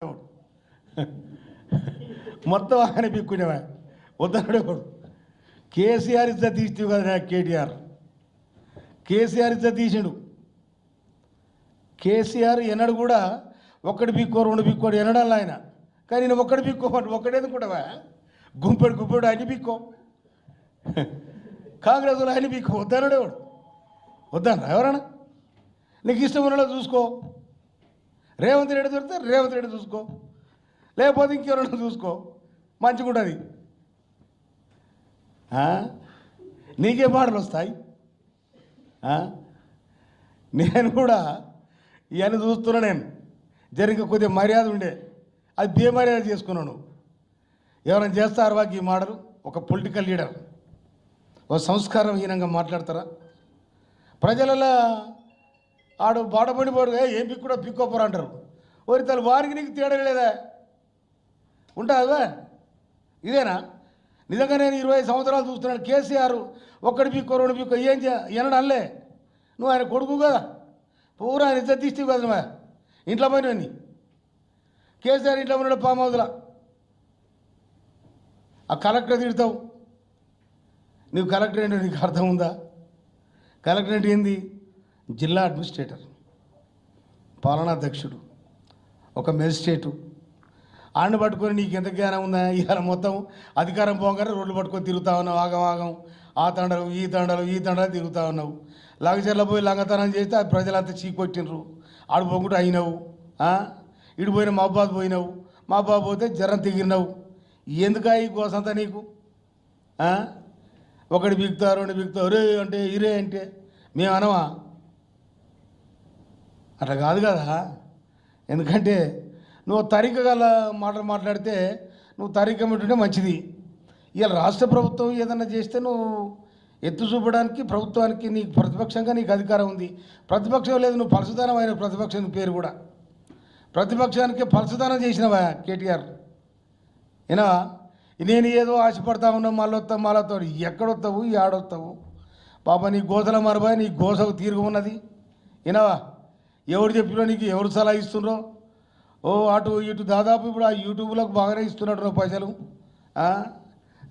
మొత్తం ఆయన పిక్కునేవా? వద్దన్నాడు కేసీఆర్ ఇజ్జత్ తీస్తే కదా కేటీఆర్. కేసీఆర్ ఇజ్జత్ తీసిండు. కేసీఆర్ ఎన్నడు కూడా ఒక్కడి పిక్కో రెండు పిక్కోడు ఎనడాలి ఆయన. కానీ నేను ఒక్కడి పిక్కోమంటు ఒక్కడేది కూడా గుంపెడు గుంపెడు ఆయన పిక్కో. కాంగ్రెస్ వాళ్ళు పిక్కో. వద్దన్నాడు ఎవడు? వద్దన్నా ఎవరన్నా? నీకు ఇష్టం ఉన్నలో చూసుకో. రేవంత్ రెడ్డి దొరికితే రేవంత్ రెడ్డి చూసుకో. లేకపోతే ఇంకెవరైనా చూసుకో. మంచిగా ఉంటుంది. నీకే పాటలు వస్తాయి. నేను కూడా ఇవన్నీ చూస్తున్నా నేను. జరిగిన కొద్దిగా మర్యాద ఉండే. అది బేమర్యాద చేసుకున్నాను. ఎవరైనా చేస్తారు వాకి ఈ మాటలు? ఒక పొలిటికల్ లీడర్ ఒక సంస్కారహీనంగా మాట్లాడతారా? ప్రజలలో ఆడు బాడబడి పోడు "ఏ, ఏం పిక్కుడో పిక్కోపోరు అంటారు. ఓరి తల వారికి నీకు తేడా లేదా? ఉంటుందా ఇదేనా? నిజంగా నేను ఇరవై సంవత్సరాలు చూస్తున్నాను. కేసీఆర్ ఒక్కడి పిక్కో రెండు పిక్కో ఏం చే అనలే. నువ్వు ఆయన కొడుకు కదా. పూరా ఆయన ఇద్దరు తీస్తే కదా నువ్వు. ఇంట్లో పోయినవన్నీ. కేసీఆర్ ఇంట్లో ఉన్నాడు పామ్ ఆ కలెక్టర్ తిడతావు? నువ్వు కలెక్టర్ ఏంటో నీకు అర్థం ఉందా? కలెక్టర్ ఏంటి ఏంది? జిల్లా అడ్మినిస్ట్రేటర్ పాలనాధ్యక్షుడు ఒక మెజిస్ట్రేటు. ఆయన పట్టుకొని నీకు ఎంత జ్ఞానం ఉందా? ఇవాళ మొత్తం అధికారం పోగానే రోడ్లు పట్టుకొని తిరుగుతా ఉన్నావు ఆగం ఆగం. ఆ తండలు ఈ తండలు ఈ తండలు తిరుగుతూ ఉన్నావు. లాగచర్ల పోయి లంగతనం చేస్తే ఆ ప్రజలంతా చీకొట్టినరు ఆడు పోకుండా అయినావు ఇటు పోయిన మహబాద్ పోయినావు. మా మహబాద్ పోతే జ్వరం తిగిరినావు. ఎందుకా ఈ కోసంతా నీకు? ఒకటి బిగుతా రెండు బిగుతారు రే అంటే ఇరే అంటే మేము అనవా అట్లా కాదు కదా? ఎందుకంటే నువ్వు తరిక గల మాటలు మాట్లాడితే నువ్వు తరిక ఉంటుంటే మంచిది. ఇలా రాష్ట్ర ప్రభుత్వం ఏదన్నా చేస్తే నువ్వు ఎత్తు చూపడానికి ప్రభుత్వానికి నీకు ప్రతిపక్షంగా నీకు అధికారం ఉంది. ప్రతిపక్షం లేదు నువ్వు పలసదానమైన ప్రతిపక్షం పేరు కూడా. ప్రతిపక్షానికి పలసదానం చేసినవా కేటీఆర్? ఏనా? నేను ఏదో ఆశపడతా ఉన్నా మళ్ళీ వస్తావు మళ్ళీ వస్తావు ఎక్కడొస్తావు ఏడొస్తావు పాప నీ గోసల మరబాయి నీ గోసకు తీరుగు ఉన్నది. వినవా ఎవరు చెప్పినా నీకు ఎవరు సలహా ఇస్తుండ్రో ఓ అటు ఇటు దాదాపు ఇప్పుడు ఆ యూట్యూబ్లకు బాగానే ఇస్తున్నట్టు పైసలు.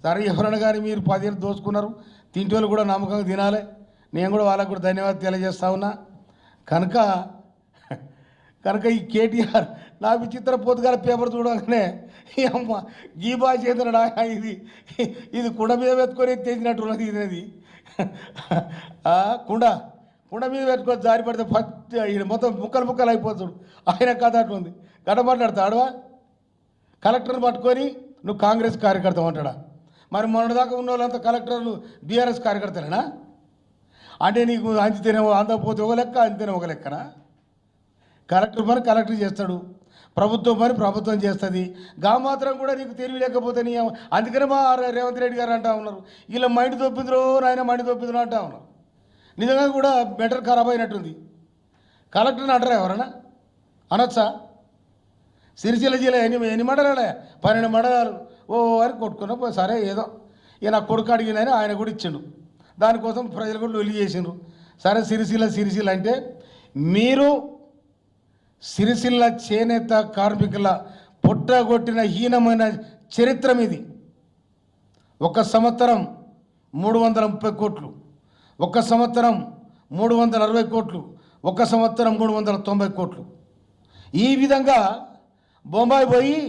సరే ఎవరైనా కానీ మీరు పదిహేను దోచుకున్నారు తింటి వాళ్ళు కూడా నమ్మకంగా తినాలి. నేను కూడా వాళ్ళకు కూడా ధన్యవాదాలు తెలియజేస్తా ఉన్నా. కనుక కనుక ఈ కేటీఆర్ నా విచిత్ర పోతుగాల పేపర్ చూడగానే అమ్మ గీ భాష ఏంటన్నాడా ఇది ఇది కుండ మీద పెట్టుకొని తెచ్చినట్టు ఉన్నది ఇది కుండ. పుండ మీద పెట్టుకొని జారిపడితే ఫస్ట్ ఈయన మొత్తం ముక్కలు ముక్కలు అయిపోతాడు. ఆయన కథ అట్లుంది. గడ మాట్లాడతాడువా కలెక్టర్ని పట్టుకొని నువ్వు కాంగ్రెస్ కార్యకర్త అంటాడా? మరి మొన్నటిదాకా ఉన్న వాళ్ళంతా కలెక్టర్లు బీఆర్ఎస్ కార్యకర్తలేనా? అంటే నీకు అంచితేనే అందకపోతే ఒక లెక్క అంతేనే ఒక లెక్కనా? కలెక్టర్ పని కలెక్టర్ చేస్తాడు. ప్రభుత్వం పని ప్రభుత్వం చేస్తుంది. గా మాత్రం కూడా నీకు తెలివి లేకపోతే నీ అందుకనే మా రేవంత్ రెడ్డి గారు అంటా ఉన్నారు. వీళ్ళ మైండ్ తొప్పిందిరో నాయన మైండ్ తొప్పిందిరో అంటా ఉన్నారు. నిజంగా కూడా బెటర్ ఖరాబ్ అయినట్టుంది. కలెక్టర్ని అంటారా ఎవరన్నా? అనొచ్చా? సిరిసిల్ల జిల్లా ఎన్ని ఎన్ని మండలాలే? పన్నెండు మండలాలు. ఓ అని కొట్టుకున్నా పోయి సరే ఏదో. ఇక నా కొడుకు అడిగినని ఆయన కూడా ఇచ్చిండు. దానికోసం ప్రజలు కూడా లొల్లి చేసిండ్రు. సరే సిరిసిల్ల సిరిసిల్ల అంటే మీరు సిరిసిల్ల చేనేత కార్మికుల పుట్టగొట్టిన హీనమైన చరిత్ర ఇది ఒక సంవత్సరం మూడు వందల ముప్పై కోట్లు. ఒక సంవత్సరం మూడు వందల అరవై కోట్లు ఒక సంవత్సరం మూడు వందల తొంభై కోట్లు. ఈ విధంగా బొంబాయి పోయి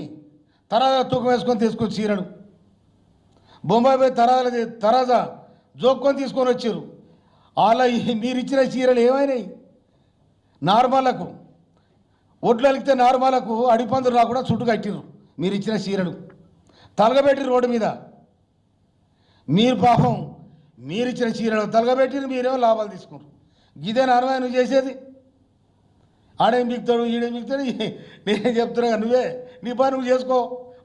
తరాజా తూకం వేసుకొని తీసుకొని చీరడు బొంబాయి పోయి తరాజా తరాజా జోక్కొని తీసుకొని వచ్చారు. అలా మీరు ఇచ్చిన చీరలు ఏమైనాయి? నార్మల్లకు ఒడ్లు అలిగితే నార్మల్లకు అడిపందులు రాకుండా చుట్టు కట్టిరు మీరు ఇచ్చిన చీరలు. తలగబెట్టి రోడ్డు మీద. మీరు పాపం మీరు ఇచ్చిన చీరలు తలగబెట్టి మీరేమో లాభాలు తీసుకుంటారు. ఇదే నార్మల్ నువ్వు చేసేది? ఆడేం మిగుతాడు ఈడేం మిగుతాడు నేనేం చెప్తున్నా నువ్వే నీ పని నువ్వు చేసుకో.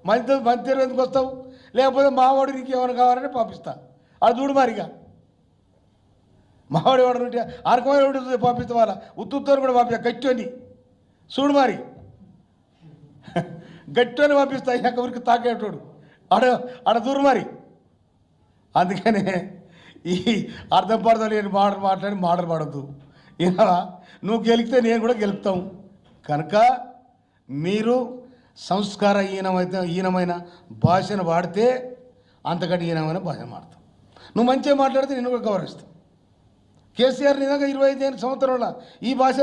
మంచి మంచి ఎందుకు వస్తావు. లేకపోతే మావాడు నీకు ఏమైనా కావాలంటే పంపిస్తా. అది చూడు మరిగా. మావాడు ఎవడు ఉంటే ఆర్కమైన పంపిస్తా వాళ్ళ. ఉత్తుత్తోని కూడా పంపిస్తా గట్టి చూడు మరి. గట్టి పంపిస్తా ఇక ఊరికి తాకేటోడు. ఆడ ఆడ దూరు మరి. అందుకనే ఈ అర్థం పడతాం లేని మాటలు మాట్లాడి మాటలు పడద్దు. ఇలా నువ్వు గెలిస్తే నేను కూడా గెలుపుతాం. కనుక మీరు సంస్కార హీనమైతే హీనమైన భాషను వాడితే అంతకంటే హీనమైన భాషను మాడతాం నువ్వు మంచిగా మాట్లాడితే నేను కూడా గౌరవిస్తాను కేసీఆర్ నిజంగా ఇరవై ఐదు సంవత్సరంలో ఈ భాష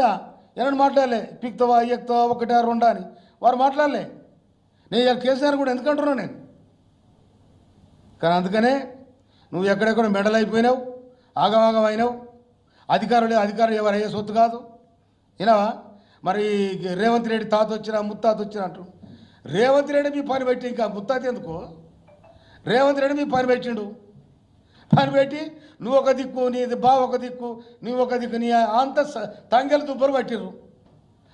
ఏమని మాట్లాడలే. పిక్తవా ఎక్తవా ఒకటా రెండా అని. వారు మాట్లాడలే. నేను కేసీఆర్ కూడా ఎందుకంటున్నాను నేను? కానీ అందుకనే నువ్వు ఎక్కడెక్కడ మెడల్ అయిపోయినావు? ఆగమాగం అయినావు అధికారులు అధికారులు ఎవరు అయ్యే సొత్తు కాదు. వినవా మరి రేవంత్ రెడ్డి తాత వచ్చినా ముత్తాత వచ్చినా అంటు రేవంత్ రెడ్డి మీ పని పెట్టి ఇంకా ముత్తాత ఎందుకు? రేవంత్ రెడ్డి మీ పని పెట్టిండు. పని పెట్టి నువ్వు ఒక దిక్కు నీ బావ ఒక దిక్కు నువ్వు ఒక దిక్కు నీ అంత తంగెలు దుబ్బరు పట్టిర్రు.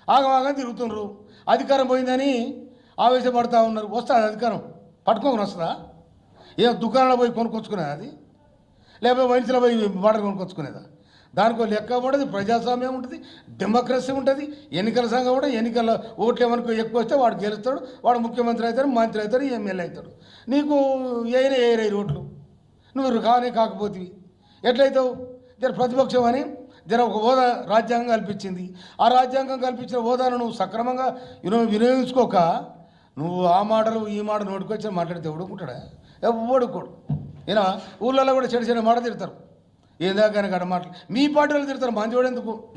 ఆగమాగం తిరుగుతుండ్రు. అధికారం పోయిందని ఆవేశపడతా ఉన్నారు. వస్తుంది అధికారం. పట్టుకోకుండా వస్తుందా? ఏం దుకాణంలో పోయి కొనుక్కొచ్చుకునేది అది? లేకపోతే వయసులో పోయి వాటర్ కొనుక్కొచ్చుకునేదా? దానికో లెక్క ఉండదు ప్రజాస్వామ్యం ఉంటుంది డెమోక్రసీ ఉంటుంది ఎన్నికల సంఘం కూడా ఎన్నికల ఓట్లు ఏమనుకో ఎక్కువ వస్తే వాడు గెలుస్తాడు వాడు ముఖ్యమంత్రి అవుతాడు మంత్రి అవుతాడు ఎమ్మెల్యే అవుతాడు. నీకు ఏైనా ఏరే ఓట్లు నువ్వు కానే కాకపోతే ఎట్లయితావు? జర ప్రతిపక్షం అని జర ఒక హోదా రాజ్యాంగం కల్పించింది. ఆ రాజ్యాంగం కల్పించిన హోదాను నువ్వు సక్రమంగా వినియోగించుకోక నువ్వు ఆ మాటలు ఈ మాట నోటికొచ్చి మాట్లాడితే ఎవడుకుంటాడా ఎవ్వడు కూడా. ఈయన ఊళ్ళల్లో కూడా చెడు చెడు మాట తిడతారు. ఏందా కానీ గడ మాటలు? మీ పార్టీ వాళ్ళు తిడతారు మంచివాడు ఎందుకు?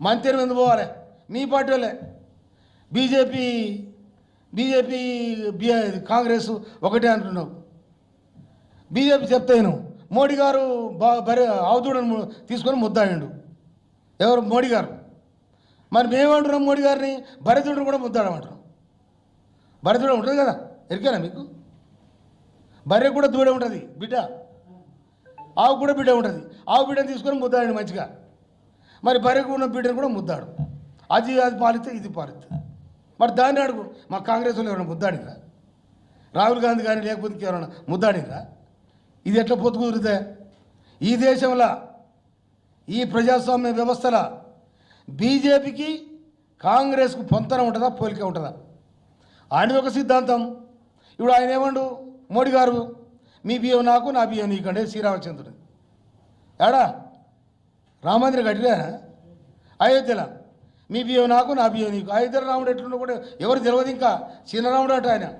మంత్రి ఎందుకు పోవాలి. మీ పార్టీ వాళ్ళే. బీజేపీ బీజేపీ బీ కాంగ్రెస్ ఒకటే అంటున్నావు. బీజేపీ చెప్తాను మోడీ గారు బా బరి అవధుడని తీసుకొని ముద్దాడిండు ఎవరు? మోడీ గారు. మరి మేమంటున్నాం మోడీ గారిని? భరతుడు కూడా ముద్దాడమంటున్నాం. భరతుడు ఉంటుంది కదా? ఎరికేనా మీకు? బర్రె కూడా దూడే ఉంటుంది బిడ్డ. ఆవు కూడా బిడ్డ ఉంటుంది. ఆవు బిడ్డను తీసుకొని ముద్దాడండి మంచిగా. మరి బర్రెకు ఉన్న బిడ్డను కూడా ముద్దాడు. అది అది పాలిస్తే ఇది పాలిస్తే. మరి దాన్ని అడుగు మా కాంగ్రెస్ వాళ్ళు ఎవరైనా ముద్దాడిరా? రాహుల్ గాంధీ కానీ లేకపోతే ఎవరైనా ముద్దాడిరా? ఇది ఎట్లా పొత్తు కుదిరితే? ఈ దేశంలో ఈ ప్రజాస్వామ్య వ్యవస్థలో బీజేపీకి కాంగ్రెస్కు పొంతన ఉంటుందా పోలిక ఉంటుందా? ఆయన ఒక సిద్ధాంతం. ఇప్పుడు ఆయన ఏమండు? మోడీ గారు మీ బియ్యం నాకు నా బియ్యం నీకంటే శ్రీరామచంద్రుడు. ఏడా? రామందిర కట్టిరా అయోధ్యలో. మీ బియ్యం నాకు నా బియ్యం నీకు. అయోధ్యలో రాముడు ఎట్లుండో కూడా ఎవరు తెలియదు ఇంకా. చిన్నరాముడు అట ఆయన.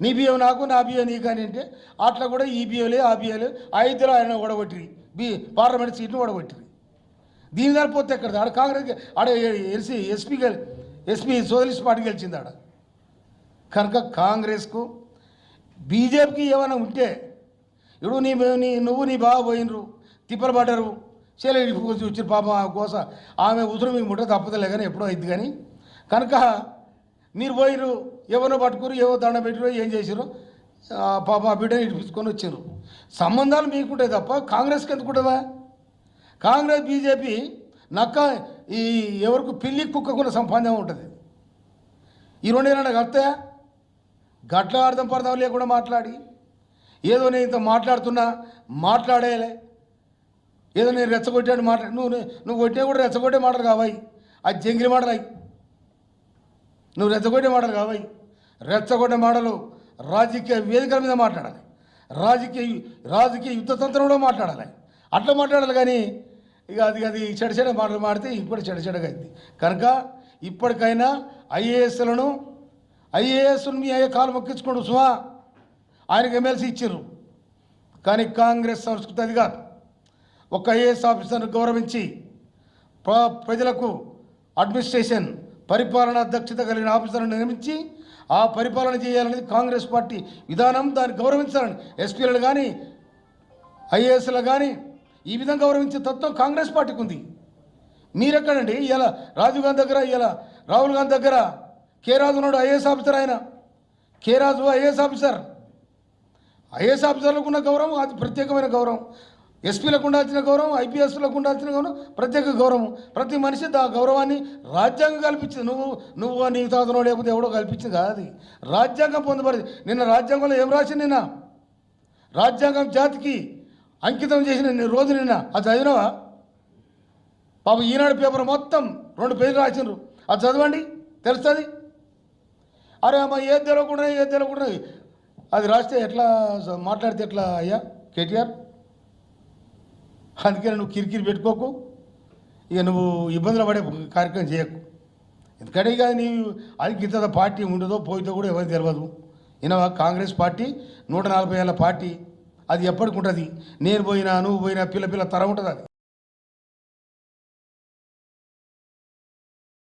నీ బియ్యం నాకు నా బియ్యం నీకు అని అంటే అట్లా కూడా ఈ బియ్యంలే ఆ బియ్యాలే అయోధ్యలో ఆయన ఓడగొట్టిరి. B parliament సీట్ని ఓడగొట్టిరి. దీని దాని పోతే ఎక్కడ? ఆడ కాంగ్రెస్ ఆడ ఎస్సీ ఎస్పీ గెలి ఎస్పీ సోషలిస్ట్ పార్టీ గెలిచింది ఆడ. కనుక కాంగ్రెస్కు బీజేపీకి ఏమైనా ఉంటే ఇప్పుడు నీ నీ నువ్వు నీ బావ పోయినరు తిప్పలు పడ్డరు చెల్లె వచ్చి పాప కోస ఆమె ఉసురు మీకు ముట్ట తప్పదలే కానీ ఎప్పుడో అయింది కానీ. కనుక మీరు పోయినరు ఎవరినో పట్టుకురు ఏవో దండ పెట్టిరో ఏం చేసిరో పాప ఆ బిడ్డని ఇడిపించుకొని వచ్చారు. సంబంధాలు మీకుంటాయి తప్ప కాంగ్రెస్కి ఎందుకు ఉంటుందా కాంగ్రెస్ బీజేపీ నక్క ఈ ఎవరికి పిల్లి కుక్కకున్న సంబంధం ఉంటుంది. ఈ రెండు ఏమైనా కలిస్తే గట్ల అర్థం పర్థం లేకుండా మాట్లాడి. ఏదో నేను ఇంత మాట్లాడుతున్నా మాట్లాడేలే. ఏదో నేను రెచ్చగొట్టాడు మాట్లా నువ్వు నువ్వు కొట్టే కూడా రెచ్చగొట్టే మాటలు కావాయి. అది జంగిలి మాటలు అయి. నువ్వు రెచ్చగొట్టే మాటలు కావాయి. రెచ్చగొట్టే మాటలు రాజకీయ వేదికల మీద మాట్లాడాలి. రాజకీయ రాజకీయ యుద్ధ తంత్రంలో మాట్లాడాలి. అట్లా మాట్లాడాలి కానీ ఇక అది అది చెడ చెడ మాటలు మాడితే ఇప్పుడు చెడ చెడగా అయింది. కనుక ఇప్పటికైనా ఐఏఎస్లను ఐఏఎస్ను మీ అయ్యే కాలు మొక్కించుకోండు సుమా. ఆయనకు ఎమ్మెల్సీ ఇచ్చారు కానీ కాంగ్రెస్ సంస్కృతి అది కాదు. ఒక ఐఏఎస్ ఆఫీసర్ను గౌరవించి ప్ర- ప్రజలకు అడ్మినిస్ట్రేషన్ పరిపాలన దక్షత కలిగిన ఆఫీసర్ను నియమించి ఆ పరిపాలన చేయాలనేది కాంగ్రెస్ పార్టీ విధానం. దాన్ని గౌరవించాలని ఎస్పీలను కానీ ఐఏఎస్లు కానీ ఈ విధంగా గౌరవించే తత్వం కాంగ్రెస్ పార్టీకి ఉంది. మీరెక్కడండి? ఇలా రాజీవ్ గాంధీ దగ్గర ఇలా రాహుల్ గాంధీ దగ్గర కే రాజు ఉన్నాడు ఐఏఎస్ ఆఫీసర్ ఆయన. K Raju IAS officer. IAS ఆఫీసర్లకు ఉన్న గౌరవం అది ప్రత్యేకమైన గౌరవం. ఎస్పీలకు ఉండాల్సిన గౌరవం ఐపీఎస్లకు ఉండాల్సిన గౌరవం ప్రత్యేక గౌరవం. ప్రతి మనిషి ఆ గౌరవాన్ని రాజ్యాంగం కల్పించింది. నువ్వు నువ్వు నీ తాతనో లేకపోతే ఎవడో కల్పించింది కాదు అది. రాజ్యాంగం పొందబడింది. నిన్న రాజ్యాంగంలో ఏం రాసింది నిన్న? రాజ్యాంగం జాతికి అంకితం చేసిన రోజు నిన్న. అది చదివినావా? పాపం ఈనాడు పేపర్ మొత్తం రెండు పేజీలు రాసిండ్రు. అది చదవండి. తెలుస్తుంది? అరే అమ్మ ఏది తెలియకుండా ఏది తెలియకుండా అది రాస్తే ఎట్లా మాట్లాడితే ఎట్లా అయ్యా కేటీఆర్? అందుకే నువ్వు కిరికిరి పెట్టుకోకు. ఇక నువ్వు ఇబ్బందులు పడే కార్యక్రమం చేయకు. ఎందుకంటే ఇక నీ అది గింత పార్టీ ఉండదో పోయితో కూడా ఎవరికి తెలియదు ఈయన కాంగ్రెస్ పార్టీ నూట నలభై ఏళ్ళ పార్టీ. అది ఎప్పటికి ఉంటుంది. నేను పోయినా నువ్వు పోయినా పిల్ల పిల్ల తరం ఉంటుంది అది.